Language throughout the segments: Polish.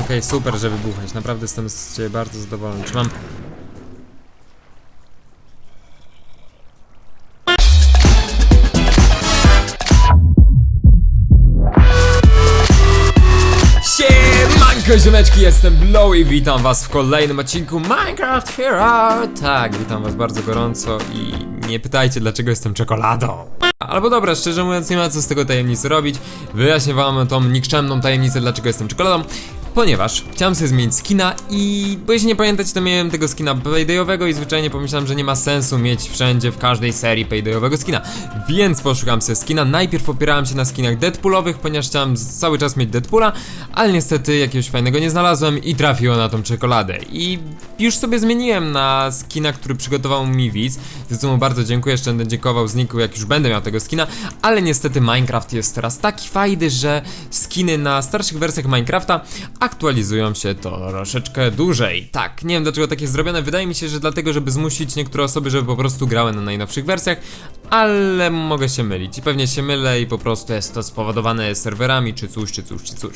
Okej, super, że wybuchać. Naprawdę jestem z ciebie bardzo zadowolony. Czy mam... Siemanko ziomeczki, jestem Blow i witam was w kolejnym odcinku Minecraft Hero Tak, witam was bardzo gorąco i nie pytajcie dlaczego jestem czekoladą. Albo dobra, szczerze mówiąc nie ma co z tego tajemnicy robić. Wyjaśnię wam tą nikczemną tajemnicę dlaczego jestem czekoladą Ponieważ chciałem sobie zmienić skina i bo jeśli nie pamiętacie to miałem tego skina paydayowego i zwyczajnie pomyślałem, że nie ma sensu mieć wszędzie w każdej serii paydayowego skina. Więc poszukam sobie skina, najpierw opierałem się na skinach Deadpoolowych, ponieważ chciałem cały czas mieć Deadpoola Ale niestety jakiegoś fajnego nie znalazłem i trafiło na tą czekoladę. I już sobie zmieniłem na skina, który przygotował mi widz. Za mu bardzo dziękuję, jeszcze będę dziękował zniku jak już będę miał tego skina. Ale niestety Minecraft jest teraz taki fajny, że skiny na starszych wersjach Minecrafta aktualizują się troszeczkę dłużej. Tak, nie wiem dlaczego tak jest zrobione, wydaje mi się, że dlatego, żeby zmusić niektóre osoby, żeby po prostu grały na najnowszych wersjach, ale mogę się mylić i pewnie się mylę i po prostu jest to spowodowane serwerami, czy coś, czy coś, czy coś.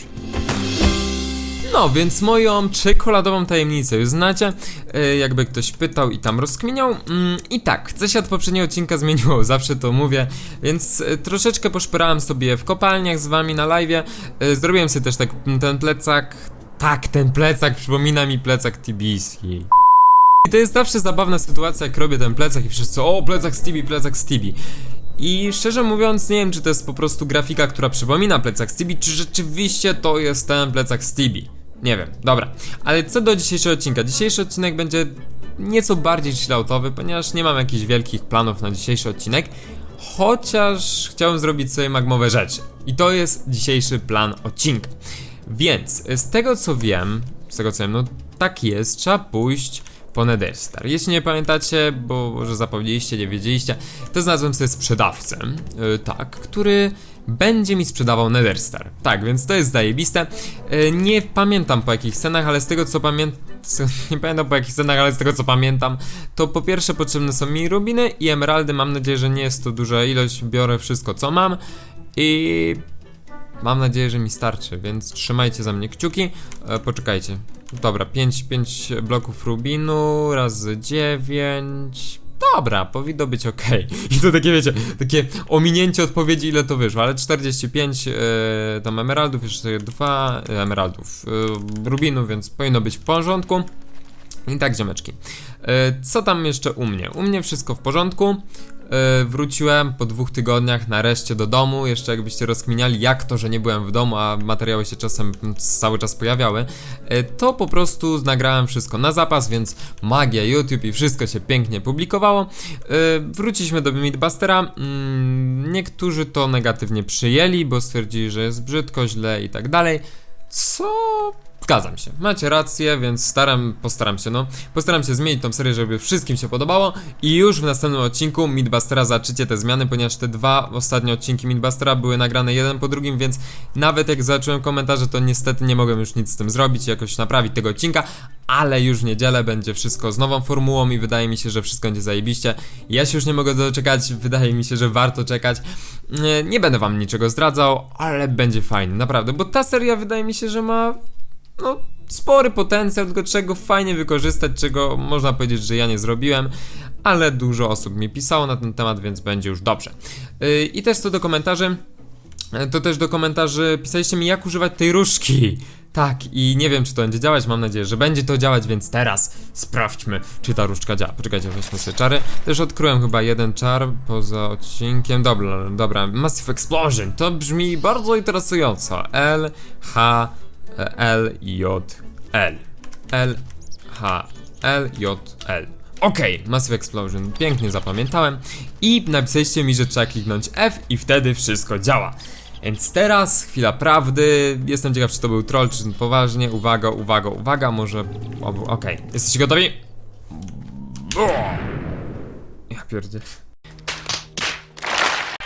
No, więc moją czekoladową tajemnicę już znacie, e, jakby ktoś pytał i tam rozkminiał. Mm, I tak, co się od poprzedniego odcinka zmieniło, zawsze to mówię, więc e, troszeczkę poszperałem sobie w kopalniach z wami na live. E, zrobiłem sobie też tak mm, ten plecak. Tak, ten plecak przypomina mi plecak TBC. I to jest zawsze zabawna sytuacja, jak robię ten plecak i wszyscy, o, plecak Stevie, plecak Stevie. I szczerze mówiąc, nie wiem, czy to jest po prostu grafika, która przypomina plecak Stevie, czy rzeczywiście to jest ten plecak Stevie. Nie wiem, dobra. Ale co do dzisiejszego odcinka? Dzisiejszy odcinek będzie nieco bardziej chilloutowy, ponieważ nie mam jakichś wielkich planów na dzisiejszy odcinek. Chociaż chciałem zrobić sobie magmowe rzeczy. I to jest dzisiejszy plan odcinka. Więc z tego co wiem, z tego co wiem, no tak jest, trzeba pójść po Nether Star. Jeśli nie pamiętacie, bo może zapomnieliście, nie wiedzieliście, to znalazłem sobie sprzedawcę, yy, tak, który będzie mi sprzedawał Nether Star. Tak, więc to jest zajebiste. Yy, nie pamiętam po jakich cenach, ale z tego co pamiętam, nie pamiętam po jakich cenach, ale z tego co pamiętam, to po pierwsze potrzebne są mi rubiny i emeraldy. Mam nadzieję, że nie jest to duża ilość, biorę wszystko co mam i Mam nadzieję, że mi starczy, więc trzymajcie za mnie kciuki. E, poczekajcie. Dobra, 5, 5 bloków rubinu razy 9. Dobra, powinno być ok. I to takie wiecie, takie ominięcie odpowiedzi, ile to wyszło, ale 45 e, tam emeraldów, jeszcze 2 emeraldów, e, rubinu, więc powinno być w porządku. I tak, ziomeczki. Co tam jeszcze u mnie? U mnie wszystko w porządku. E, Wróciłem po dwóch tygodniach nareszcie do domu. Jeszcze jakbyście rozkminiali, jak to, że nie byłem w domu, a materiały się czasem cały czas pojawiały, e, to po prostu nagrałem wszystko na zapas, więc magia, YouTube i wszystko się pięknie publikowało. E, Wróciliśmy do Midbustera. Mm, Niektórzy to negatywnie przyjęli, bo stwierdzili, że jest brzydko, źle i tak dalej. Co Zgadzam się, macie rację, więc staram, postaram się, no, postaram się zmienić tą serię, żeby wszystkim się podobało. I już w następnym odcinku Midbustera zaczycie te zmiany, ponieważ te dwa ostatnie odcinki Midbustera były nagrane jeden po drugim, więc nawet jak zacząłem komentarze, to niestety nie mogłem już nic z tym zrobić, jakoś naprawić tego odcinka, ale już w niedzielę będzie wszystko z nową formułą i wydaje mi się, że wszystko będzie zajebiście. Ja się już nie mogę doczekać, wydaje mi się, że warto czekać. Nie, będę wam niczego zdradzał, ale będzie fajnie, naprawdę, bo ta seria wydaje mi się, że ma no, spory potencjał, tylko czego fajnie wykorzystać, czego można powiedzieć, że ja nie zrobiłem, ale dużo osób mi pisało na ten temat, więc będzie już dobrze. Yy, I też co do komentarzy, yy, to też do komentarzy pisaliście mi, jak używać tej różki. Tak, i nie wiem, czy to będzie działać, mam nadzieję, że będzie to działać, więc teraz sprawdźmy, czy ta różdżka działa. Poczekajcie, weźmy sobie czary. Też odkryłem chyba jeden czar poza odcinkiem. Dobra, dobra, Massive Explosion, to brzmi bardzo interesująco. L, H, L, J, L. L, H, L, J, L. Okej, Massive Explosion, pięknie zapamiętałem. I napisaliście mi, że trzeba kliknąć F i wtedy wszystko działa. Więc teraz chwila prawdy. Jestem ciekaw, czy to był troll, czy poważnie. Uwaga, uwaga, uwaga, może. Okej, jesteście gotowi? Ja pierdzie.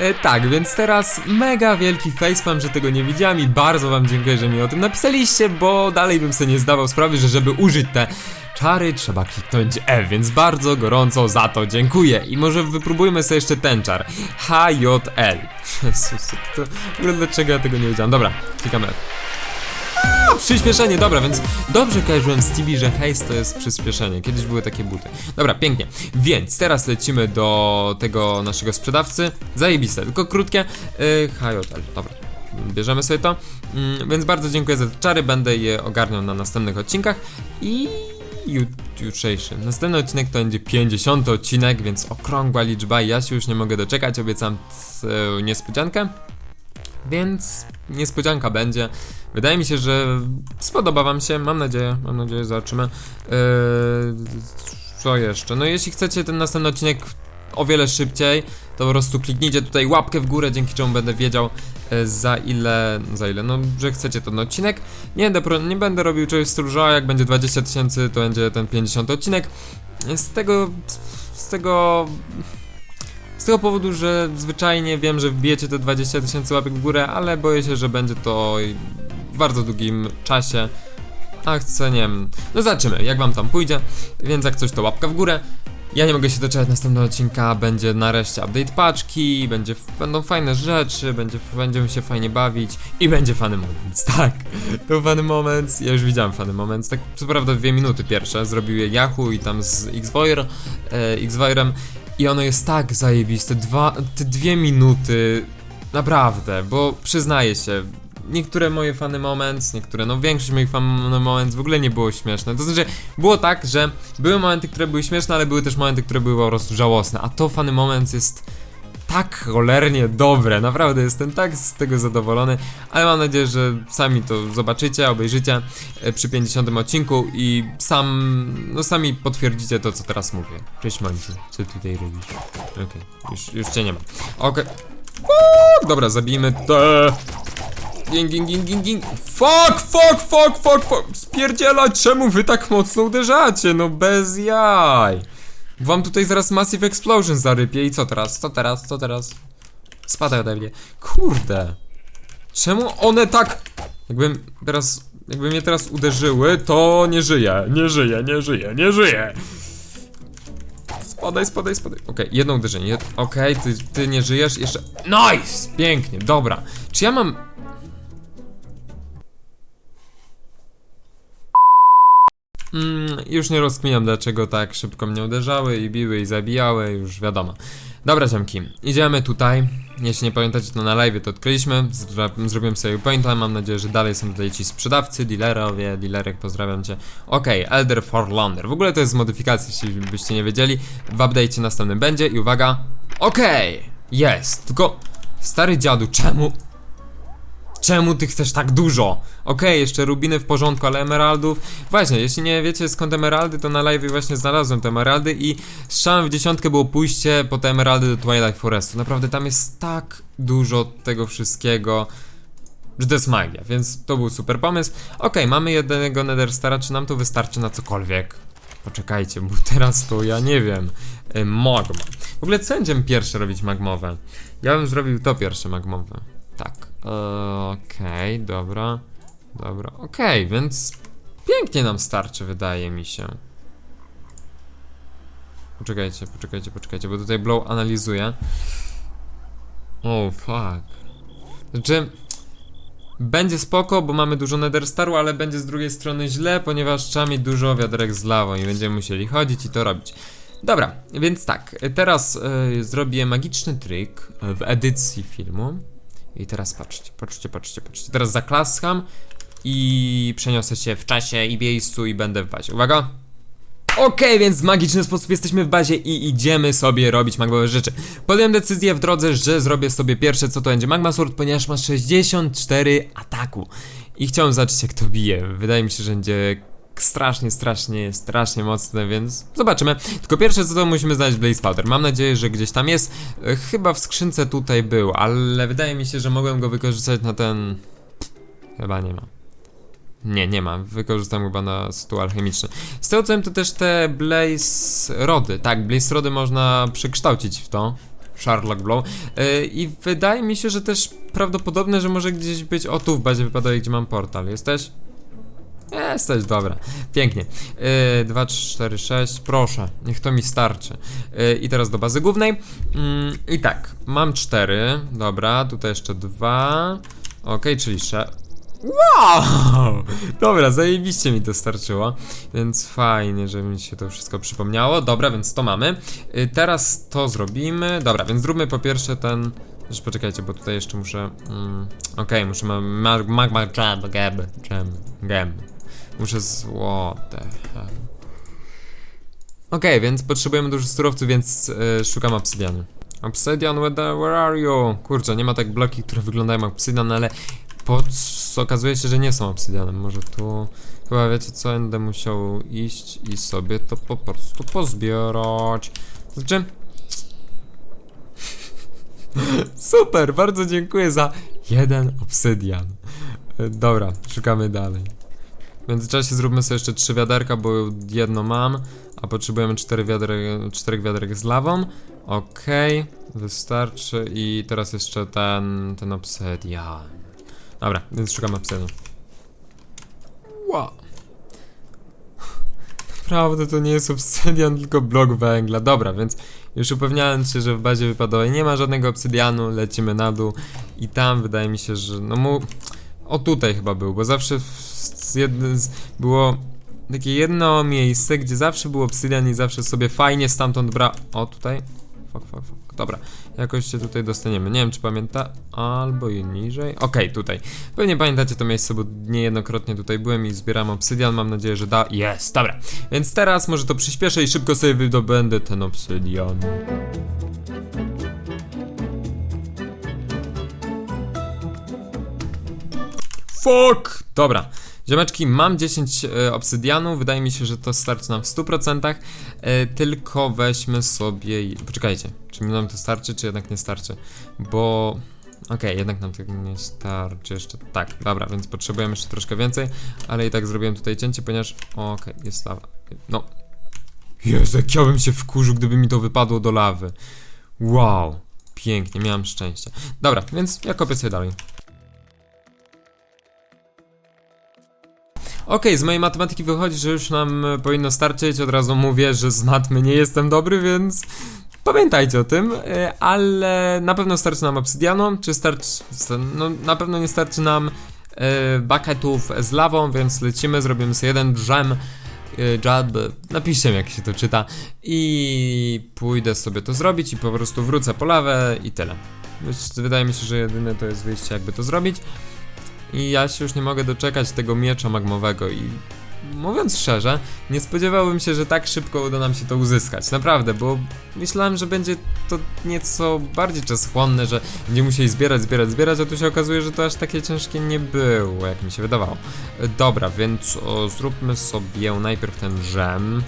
E, tak, więc teraz mega wielki facepalm, że tego nie widziałem i bardzo wam dziękuję, że mi o tym napisaliście, bo dalej bym sobie nie zdawał sprawy, że żeby użyć te czary trzeba kliknąć F, więc bardzo gorąco za to dziękuję. I może wypróbujmy sobie jeszcze ten czar. HJL. Jezus, to w ogóle dlaczego ja tego nie wiedziałem? Dobra, klikamy F. Przyspieszenie, dobra, więc dobrze kojarzyłem z TV, że haste to jest przyspieszenie. Kiedyś były takie buty. Dobra, pięknie. Więc teraz lecimy do tego naszego sprzedawcy. Zajebiste, tylko krótkie. Yy, High Hotel, dobra. Bierzemy sobie to. Mm, więc bardzo dziękuję za te czary, będę je ogarniał na następnych odcinkach. I jut- jutrzejszy. Następny odcinek to będzie 50 odcinek, więc okrągła liczba. Ja się już nie mogę doczekać, obiecam niespodziankę. Więc niespodzianka będzie. Wydaje mi się, że spodoba wam się, mam nadzieję, mam nadzieję, zobaczymy. Yy, co jeszcze? No jeśli chcecie ten następny odcinek o wiele szybciej, to po prostu kliknijcie tutaj łapkę w górę, dzięki czemu będę wiedział e, za ile, za ile, no, że chcecie ten odcinek. Nie będę, nie będę robił czegoś w stylu, że a, jak będzie 20 tysięcy, to będzie ten 50 odcinek. Z tego, z tego, z tego powodu, że zwyczajnie wiem, że wbijecie te 20 tysięcy łapek w górę, ale boję się, że będzie to w bardzo długim czasie. A chcę, nie wiem, no zobaczymy, jak wam tam pójdzie, więc jak coś to łapka w górę. Ja nie mogę się doczekać następnego odcinka, będzie nareszcie update paczki, będzie, będą fajne rzeczy, będzie, będziemy się fajnie bawić i będzie fany moment, tak, to fany moment, ja już widziałem fany moment, tak co prawda dwie minuty pierwsze, zrobił je Yahoo i tam z Xvoir, e, i ono jest tak zajebiste, dwa, te dwie minuty, naprawdę, bo przyznaję się, niektóre moje fany moments, niektóre, no większość moich fany moments w ogóle nie było śmieszne. To znaczy, było tak, że były momenty, które były śmieszne, ale były też momenty, które były po prostu żałosne. A to fany moments jest tak cholernie dobre, naprawdę jestem tak z tego zadowolony, ale mam nadzieję, że sami to zobaczycie, obejrzycie e, przy 50 odcinku i sam, no sami potwierdzicie to, co teraz mówię. Cześć Manciu, co tutaj robisz? Okej, już, już cię nie ma. Okej. Fuck, Dobra, zabijmy te... Ging, ging, ging, ging, ging. Fuck, fuck, fuck, fuck, fuck. Spierdzielać, czemu wy tak mocno uderzacie? No bez jaj. Wam tutaj zaraz Massive Explosion zarypie i co teraz? Co teraz? Co teraz? Spadaj ode mnie. Kurde. Czemu one tak... Jakbym teraz... Jakby mnie teraz uderzyły, to nie żyję, nie żyję, nie żyję, nie żyję. Spadaj, spadaj, spadaj. Okej, jedno uderzenie. Okej, ty, ty nie żyjesz. Jeszcze. Nice! Pięknie, dobra. Czy ja mam. Mm, już nie rozkminiam, dlaczego tak szybko mnie uderzały i biły i zabijały, już wiadomo. Dobra, ziomki, idziemy tutaj. Jeśli nie pamiętacie, to na live to odkryliśmy. Zra- Zrobiłem sobie pointa. Mam nadzieję, że dalej są tutaj ci sprzedawcy, dealerowie, dealerek, pozdrawiam cię. Okej, Elder Forlander. W ogóle to jest modyfikacja, jeśli byście nie wiedzieli. W update'cie następnym będzie i uwaga. Okej, jest. Tylko stary dziadu, czemu? Czemu ty chcesz tak dużo? Okej, jeszcze rubiny w porządku, ale emeraldów. Właśnie, jeśli nie wiecie skąd emeraldy, to na live właśnie znalazłem te emeraldy i strzałem w dziesiątkę było pójście po te emeraldy do Twilight Forestu. Naprawdę tam jest tak dużo tego wszystkiego, że to jest magia, więc to był super pomysł. Okej, mamy jednego Nether Stara, czy nam to wystarczy na cokolwiek? Poczekajcie, bo teraz to ja nie wiem. Y, Magma. W ogóle co będziemy pierwsze robić magmowe? Ja bym zrobił to pierwsze magmowe. Tak. Okej, dobra. Dobra, okej, więc pięknie nam starczy, wydaje mi się. Poczekajcie, poczekajcie, poczekajcie, bo tutaj Blow analizuje. Oh, fuck. Znaczy, będzie spoko, bo mamy dużo Nether Staru, ale będzie z drugiej strony źle, ponieważ trzeba mieć dużo wiaderek z lawą i będziemy musieli chodzić i to robić. Dobra, więc tak, teraz y, zrobię magiczny trik w edycji filmu. I teraz patrzcie, patrzcie, patrzcie, patrzcie. Teraz zaklaskam i przeniosę się w czasie i miejscu i będę w bazie. Uwaga! Okej, więc w magiczny sposób jesteśmy w bazie i idziemy sobie robić magmowe rzeczy. Podjąłem decyzję w drodze, że zrobię sobie pierwsze co to będzie Magma Sword, ponieważ ma 64 ataku. I chciałem zobaczyć jak to bije. Wydaje mi się, że będzie strasznie, strasznie, strasznie mocne, więc zobaczymy. Tylko pierwsze co to musimy znaleźć Blaze Powder. Mam nadzieję, że gdzieś tam jest. E, Chyba w skrzynce tutaj był, ale wydaje mi się, że mogłem go wykorzystać na ten... Chyba nie ma. Nie, nie ma. Wykorzystam chyba na stół alchemiczny. Z tego co wiem, to też te Blaze Rody. Tak, Blaze Rody można przekształcić w to. Sharlock Blow. Yy, I wydaje mi się, że też prawdopodobne, że może gdzieś być. O, tu w bazie wypadowej, gdzie mam portal. Jesteś? Jesteś, dobra. Pięknie. Yy, 2, 4, 6. Proszę, niech to mi starczy. Yy, I teraz do bazy głównej. Yy, I tak, mam 4. Dobra, tutaj jeszcze 2. Okej, czyli sze Wow! Dobra, zajebiście mi to starczyło, więc fajnie, że mi się to wszystko przypomniało. Dobra, więc to mamy. Y, Teraz to zrobimy. Dobra, więc zróbmy po pierwsze ten... Już poczekajcie, bo tutaj jeszcze muszę... Mm, Okej, muszę ma- ma- magma jam, gem, gem. Muszę złote. Okej, więc potrzebujemy dużo surowców, więc y, szukam obsydianu. Obsidian, where, where are you? Kurczę, nie ma tak bloki, które wyglądają jak obsydian, ale pod... okazuje się, że nie są obsydianem. Może tu... Chyba wiecie co, będę musiał iść i sobie to po prostu pozbierać. Znaczy... Super, bardzo dziękuję za jeden obsydian. Y, Dobra, szukamy dalej. W międzyczasie zróbmy sobie jeszcze trzy wiaderka, bo jedno mam, a potrzebujemy cztery wiaderek, czterech wiaderek z lawą. Okej, wystarczy i teraz jeszcze ten, ten obsydian. Dobra, więc szukam obsydian. Wow. Naprawdę to nie jest obsydian, tylko blok węgla. Dobra, więc już upewniając się, że w bazie wypadowej nie ma żadnego obsydianu, lecimy na dół i tam wydaje mi się, że no mu... O tutaj chyba był, bo zawsze z, było takie jedno miejsce, gdzie zawsze był obsydian i zawsze sobie fajnie stamtąd bra... O, tutaj? Fuck, fuck, fuck. Dobra, jakoś się tutaj dostaniemy. Nie wiem, czy pamięta... Albo i niżej. Okej, tutaj. Pewnie pamiętacie to miejsce, bo niejednokrotnie tutaj byłem i zbieram obsydian. Mam nadzieję, że da... Jest, dobra. Więc teraz może to przyspieszę i szybko sobie wydobędę ten obsydian. Fuck! Dobra. Ziomeczki, mam 10 e, obsydianu, wydaje mi się, że to starczy nam w 100%, e, tylko weźmy sobie... Poczekajcie, czy nam to starczy, czy jednak nie starczy, bo... Okej, jednak nam tego nie starczy jeszcze. Tak, dobra, więc potrzebujemy jeszcze troszkę więcej, ale i tak zrobiłem tutaj cięcie, ponieważ... Okej, jest lawa. No. Jezu, jak ja bym się wkurzył, gdyby mi to wypadło do lawy. Wow. Pięknie, miałem szczęście. Dobra, więc ja kopię sobie dalej. Okej, z mojej matematyki wychodzi, że już nam e, powinno starczyć. Od razu mówię, że z matmy nie jestem dobry, więc pamiętajcie o tym. e, Ale na pewno starczy nam obsydianu, czy starczy. No, na pewno nie starczy nam e, bucketów z lawą, więc lecimy, zrobimy sobie jeden dżem. e, Job, napiszcie mi jak się to czyta i pójdę sobie to zrobić i po prostu wrócę po lawę i tyle. Wydaje mi się, że jedyne to jest wyjście jakby to zrobić. I ja się już nie mogę doczekać tego miecza magmowego i mówiąc szczerze, nie spodziewałbym się, że tak szybko uda nam się to uzyskać. Naprawdę, bo myślałem, że będzie to nieco bardziej czasochłonne, że będziemy musieli zbierać, zbierać, zbierać, a tu się okazuje, że to aż takie ciężkie nie było, jak mi się wydawało. E, Dobra, więc o, zróbmy sobie najpierw ten żem.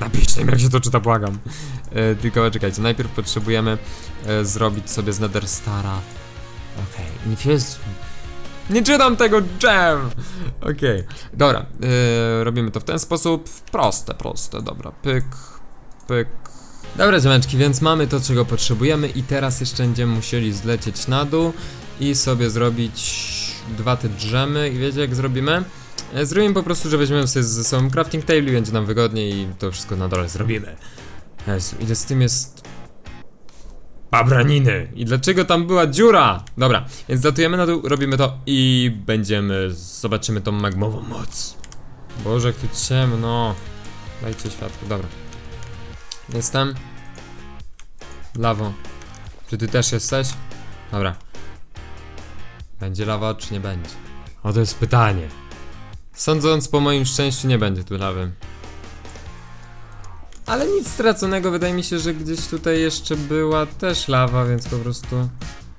Napiszcie mi, jak się to czyta, błagam. E, tylko czekajcie, najpierw potrzebujemy e, zrobić sobie z Netherstara. Okej, okay. jest nie czytam tego jam! Okej, dobra, yy, robimy to w ten sposób. Proste, proste, dobra, pyk, pyk. Dobra, ziomeczki, więc mamy to, czego potrzebujemy i teraz jeszcze będziemy musieli zlecieć na dół i sobie zrobić dwa te drzemy i wiecie jak zrobimy? E, Zrobimy po prostu, że weźmiemy sobie ze sobą crafting table i będzie nam wygodniej i to wszystko na dole zrobimy. Jezu, ile z tym jest Babraniny. I dlaczego tam była dziura? Dobra, więc datujemy na dół, robimy to i będziemy, zobaczymy tą magmową moc. Boże, jak tu ciemno. Dajcie światło, dobra. Jestem. Lawo. Czy ty też jesteś? Dobra. Będzie lawa, czy nie będzie? O, to jest pytanie. Sądząc po moim szczęściu, nie będzie tu lawy. Ale nic straconego, wydaje mi się, że gdzieś tutaj jeszcze była też lawa, więc po prostu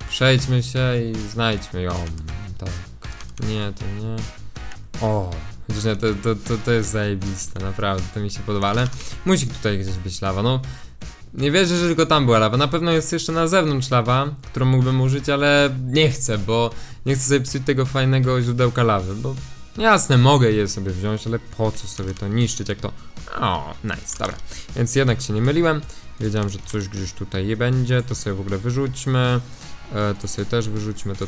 przejdźmy się i znajdźmy ją. Tak. Nie, to nie. O, chociaż nie, to, to, to, to jest zajebiste, naprawdę, to mi się podoba, ale musi tutaj gdzieś być lawa, no. Nie wierzę, że tylko tam była lawa. Na pewno jest jeszcze na zewnątrz lawa, którą mógłbym użyć, ale nie chcę, bo nie chcę sobie psuć tego fajnego źródełka lawy, bo jasne, mogę je sobie wziąć, ale po co sobie to niszczyć, jak to... O, nice, dobra. Więc jednak się nie myliłem. Wiedziałem, że coś gdzieś tutaj będzie. To sobie w ogóle wyrzućmy. E, to sobie też wyrzućmy. To.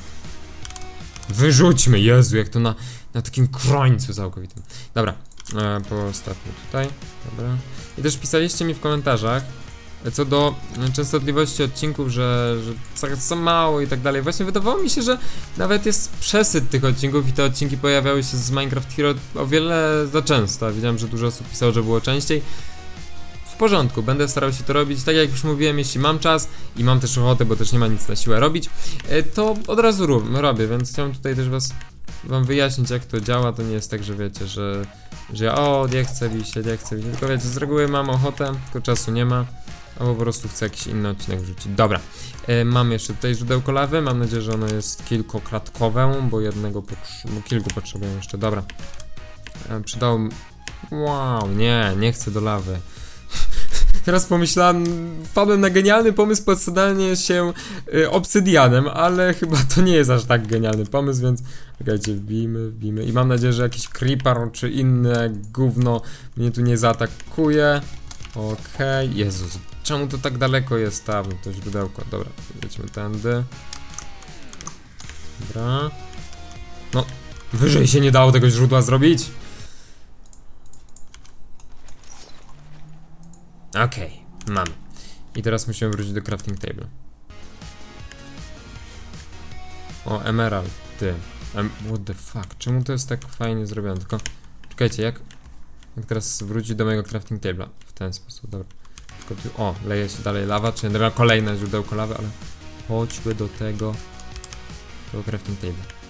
Wyrzućmy! Jezu, jak to na, na takim krońcu całkowitym. Dobra, e, postawmy tutaj. Dobra. I też pisaliście mi w komentarzach, Co do częstotliwości odcinków, że, że mało i tak dalej. Właśnie wydawało mi się, że nawet jest przesyt tych odcinków i te odcinki pojawiały się z Minecraft Hero o wiele za często. Widziałem, że dużo osób pisało, że było częściej. W porządku, będę starał się to robić. Tak jak już mówiłem, jeśli mam czas i mam też ochotę, bo też nie ma nic na siłę robić, y, to od razu robię, więc chciałem tutaj też was wam wyjaśnić jak to działa, to nie jest tak, że wiecie, że, że ja o, nie chcę wisieć, nie chcę wisieć, tylko wiecie, z reguły mam ochotę, tylko czasu nie ma, albo po prostu chcę jakiś inny odcinek wrzucić. Dobra, e, mam jeszcze tutaj źródełko lawy, mam nadzieję, że ono jest kilkokratkowe, bo jednego, kilku potrzebuję jeszcze, dobra. E, przydało mi... Wow, nie, nie chcę do lawy. Teraz pomyślałem, wpadłem na genialny pomysł podsadzanie się y, obsydianem, ale chyba to nie jest aż tak genialny pomysł, więc czekajcie, wbijmy, wbijmy i mam nadzieję, że jakiś creeper czy inne gówno mnie tu nie zaatakuje. Okej, Jezus, czemu to tak daleko jest tam, to źródełko, dobra, lecimy tędy. Dobra. No, wyżej się nie dało tego źródła zrobić. Okej, mamy. I teraz musimy wrócić do crafting table. O, emerald, ty. What the fuck, czemu to jest tak fajnie zrobione? Tylko, czekajcie, jak, jak teraz wrócić do mojego crafting table'a? W ten sposób, dobra. Tylko tu, o, leje się dalej lawa, czyli dobra, kolejne źródełko lawy, ale chodźmy do tego, do crafting table.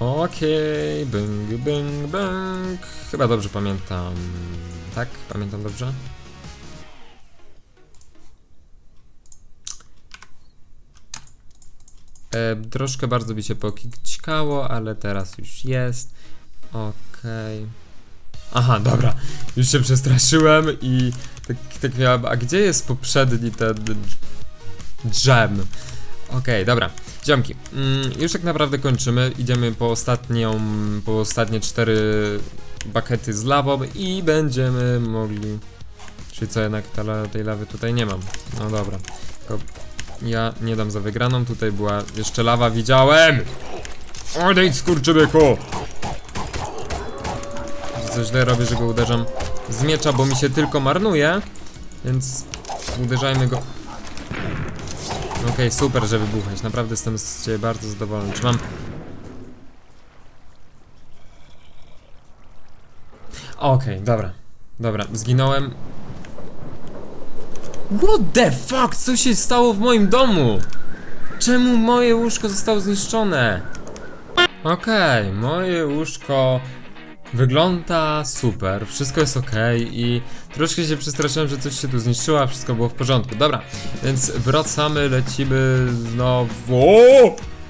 Okej, bing, bing, bing. Chyba dobrze pamiętam. Tak? Pamiętam dobrze? E, troszkę bardzo mi się pokickało, ale teraz już jest. Okej. Aha, dobra. Już się przestraszyłem i tak, tak miałem. A gdzie jest poprzedni ten dżem? Okej, dobra. Ziomki, mm, już tak naprawdę kończymy. Idziemy po ostatnią, po ostatnie cztery bakety z lawą i będziemy mogli. Czyli co jednak ta, tej lawy tutaj nie mam. No dobra. Tylko ja nie dam za wygraną. Tutaj była jeszcze lawa, widziałem! Odejdź skurczybyku! Co źle robię, że go uderzam z miecza, bo mi się tylko marnuje. Więc uderzajmy go. Okej, super, że wybuchać. Naprawdę jestem z ciebie bardzo zadowolony. Czy mam... Okej, dobra. Dobra, zginąłem. What the fuck? Co się stało w moim domu? Czemu moje łóżko zostało zniszczone? Okej, moje łóżko wygląda super, wszystko jest ok i troszkę się przestraszyłem, że coś się tu zniszczyło, a wszystko było w porządku. Dobra, więc wracamy, lecimy znowu.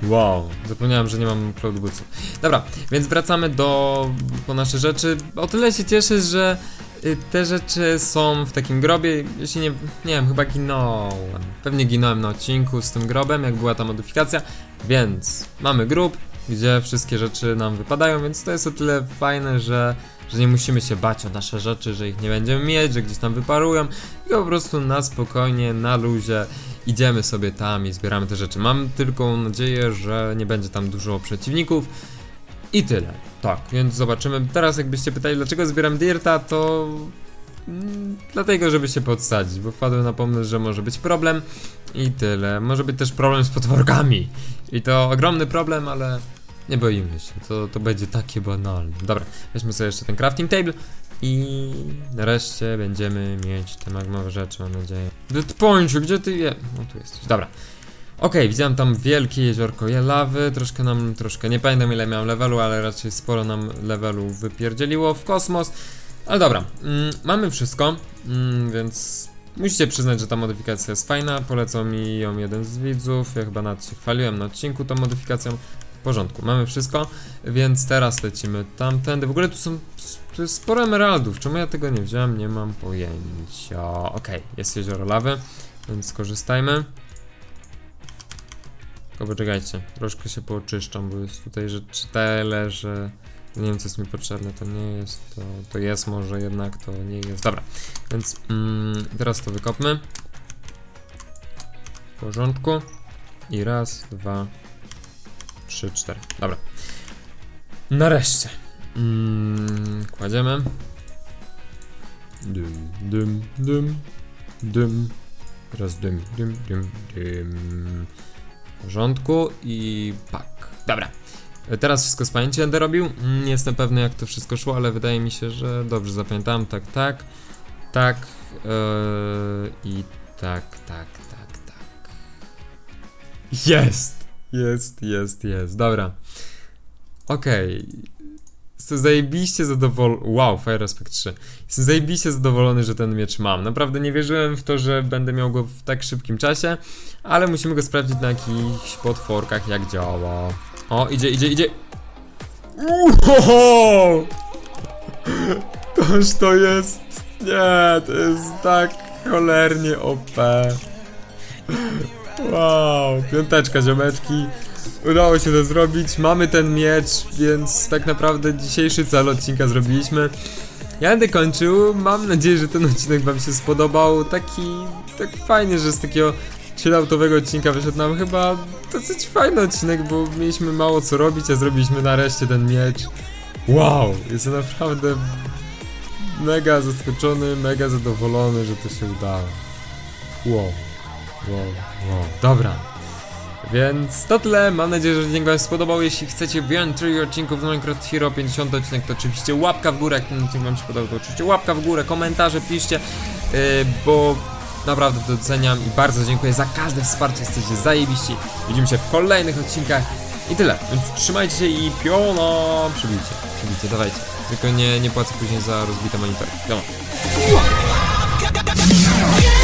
Wow, zapomniałem, że nie mam cloud bootsów. Dobra, więc wracamy do po nasze rzeczy. O tyle się cieszę, że y, te rzeczy są w takim grobie. Jeśli nie, nie wiem, chyba ginąłem. Pewnie ginąłem na odcinku z tym grobem, jak była ta modyfikacja. Więc mamy grób, gdzie wszystkie rzeczy nam wypadają, więc to jest o tyle fajne, że, że nie musimy się bać o nasze rzeczy, że ich nie będziemy mieć, że gdzieś tam wyparują i po prostu na spokojnie, na luzie idziemy sobie tam i zbieramy te rzeczy. Mam tylko nadzieję, że nie będzie tam dużo przeciwników i tyle. Tak, więc zobaczymy. Teraz jakbyście pytali, dlaczego zbieram dirta, to mm, dlatego, żeby się podsadzić, bo wpadłem na pomysł, że może być problem i tyle. Może być też problem z potworkami. I to ogromny problem, ale nie boimy się. To, to będzie takie banalne. Dobra, weźmy sobie jeszcze ten crafting table i nareszcie będziemy mieć te magmowe rzeczy, mam nadzieję. Deadpointu, gdzie ty je? No tu jesteś, dobra. Okej, widziałem tam wielkie jeziorko je lawy, troszkę nam, troszkę, nie pamiętam ile miałem levelu, ale raczej sporo nam levelu wypierdzieliło w kosmos. Ale dobra, mm, mamy wszystko, mm, więc musicie przyznać, że ta modyfikacja jest fajna, polecał mi ją jeden z widzów, ja chyba nawet się chwaliłem na odcinku tą modyfikacją. Porządku, mamy wszystko, więc teraz lecimy tamtędy. W ogóle tu są, jest sporo emeraldów, czemu ja tego nie wziąłem, nie mam pojęcia. Okej, jest jezioro lawy, więc skorzystajmy. Tylko poczekajcie, troszkę się pooczyszczam, bo jest tutaj rzeczy tyle, że nie wiem co jest mi potrzebne, to nie jest, to, to jest może jednak, to nie jest. Dobra, więc mm, teraz to wykopmy. W porządku. I raz, dwa, trzy, cztery. Dobra. Nareszcie. Mm, kładziemy. Dym, dym, dym, dym, teraz dym, dym, dym, dym. W porządku i pak. Dobra. Teraz wszystko z pamięci będę robił. Nie jestem pewny jak to wszystko szło, ale wydaje mi się, że dobrze zapamiętałem. Tak, tak, tak yy, i tak, tak, tak, tak. Jest! Jest, jest, jest. Dobra. Okej. Jestem zajebiście zadowolony. Wow, Fire Aspect 3. Jestem zajebiście zadowolony, że ten miecz mam. Naprawdę nie wierzyłem w to, że będę miał go w tak szybkim czasie, ale musimy go sprawdzić na jakichś potworkach, jak działa. O, idzie, idzie, idzie. Uhoho! Toż to jest. Nie, to jest tak cholernie OP. Wow, piąteczka ziomeczki. Udało się to zrobić, mamy ten miecz, więc tak naprawdę dzisiejszy cel odcinka zrobiliśmy. Ja będę kończył, mam nadzieję, że ten odcinek wam się spodobał. Taki, tak fajnie, że z takiego chilloutowego odcinka wyszedł nam chyba dosyć fajny odcinek, bo mieliśmy mało co robić, a zrobiliśmy nareszcie ten miecz. Wow, jestem naprawdę mega zaskoczony, mega zadowolony, że to się udało. Wow, wow, wow. Dobra. Więc to tyle, mam nadzieję, że odcinek wam spodobał. Jeśli chcecie więcej odcinków z Minecraft Hero 50 odcinek, to oczywiście łapka w górę, jak ten odcinek wam się podobał, to oczywiście łapka w górę, komentarze piszcie, yy, bo naprawdę doceniam i bardzo dziękuję za każde wsparcie, jesteście zajebiści. Widzimy się w kolejnych odcinkach i tyle, więc trzymajcie się i piona, przybijcie, przybijcie, dawajcie. Tylko nie, nie płacę później za rozbite monitory. Yeah.